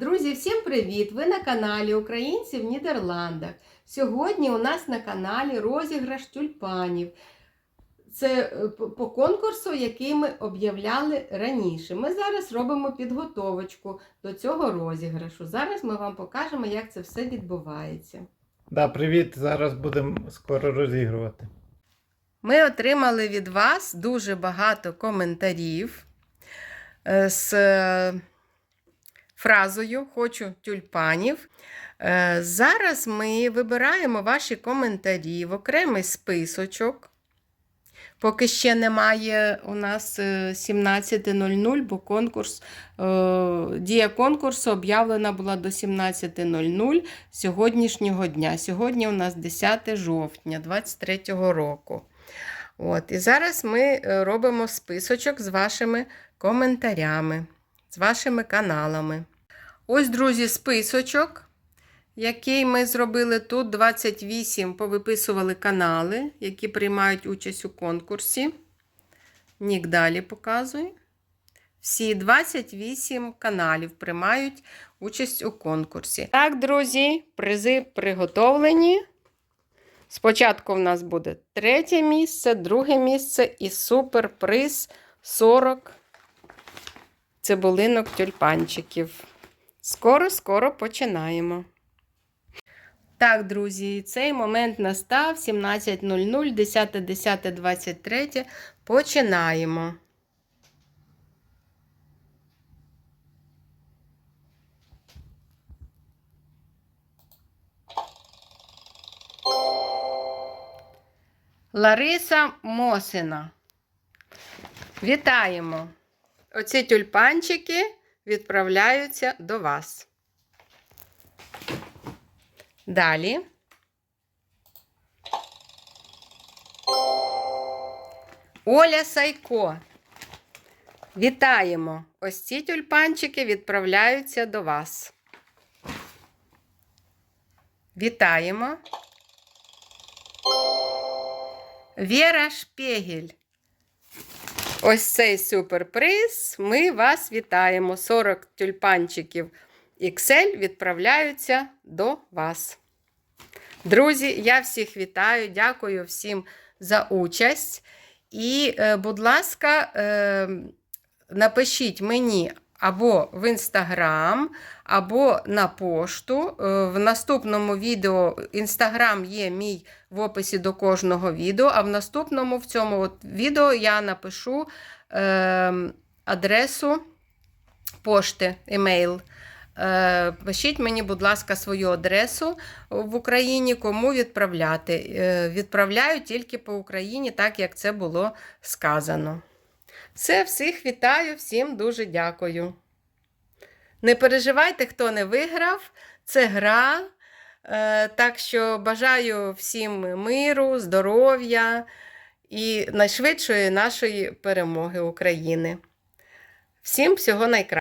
Друзі, всім привіт! Ви на каналі Українці в Нідерландах. Сьогодні у нас на каналі розіграш тюльпанів. Це е, по- по конкурсу, який ми об'являли раніше. Ми зараз робимо підготовочку до цього розіграшу. Зараз ми вам покажемо, як це все відбувається. Да, привіт. Зараз будемо скоро розігрувати. Ми отримали від вас дуже багато коментарів е, з е, фразою Хочу тюльпанів. Е, Зараз ми вибираємо ваші коментарі в окремий списочок. Поки ще немає у нас е, 17.00, бо конкурс, е, дія конкурсу об'явлена була до 17.00 сьогоднішнього дня. Сьогодні у нас 10 жовтня 2023 року. От, і зараз ми е, робимо списочок з вашими коментарями, з вашими каналами. Ось, друзі, списочок, який ми зробили тут. 28 повиписували канали, які приймають участь у конкурсі. Нік далі показує. Всі 28 каналів приймають участь у конкурсі. Так, друзі, призи приготовлені. Спочатку в нас буде третє місце, друге місце і суперприз 40 цибулинок тюльпанчиків. Скоро-скоро починаємо. Так, друзі, цей момент настав 17.00, 10.10.23. Починаємо. Лариса Мосина. Вітаємо! Оці тюльпанчики відправляються до вас. Далі. Оля Сайко. Вітаємо! Ось ці тюльпанчики відправляються до вас. Вітаємо. Віра Шпегель. Ось цей суперприз. Ми вас вітаємо. 40 тюльпанчиків XL відправляються до вас. Друзі, я всіх вітаю, дякую всім за участь. І, е, будь ласка, е, напишіть мені або в інстаграм, або на пошту. Е, В наступному відео інстаграм є мій в описі до кожного відео, а в наступному в цьому от відео я напишу е, адресу пошти, емейл. Е, Пишіть мені, будь ласка, свою адресу в Україні, кому відправляти. Е, Відправляю тільки по Україні, так як це було сказано. Все, всіх вітаю, всім дуже дякую. Не переживайте, хто не виграв, це гра. Е, Так що бажаю всім миру, здоров'я і найшвидшої нашої перемоги України. Всім всього найкращого.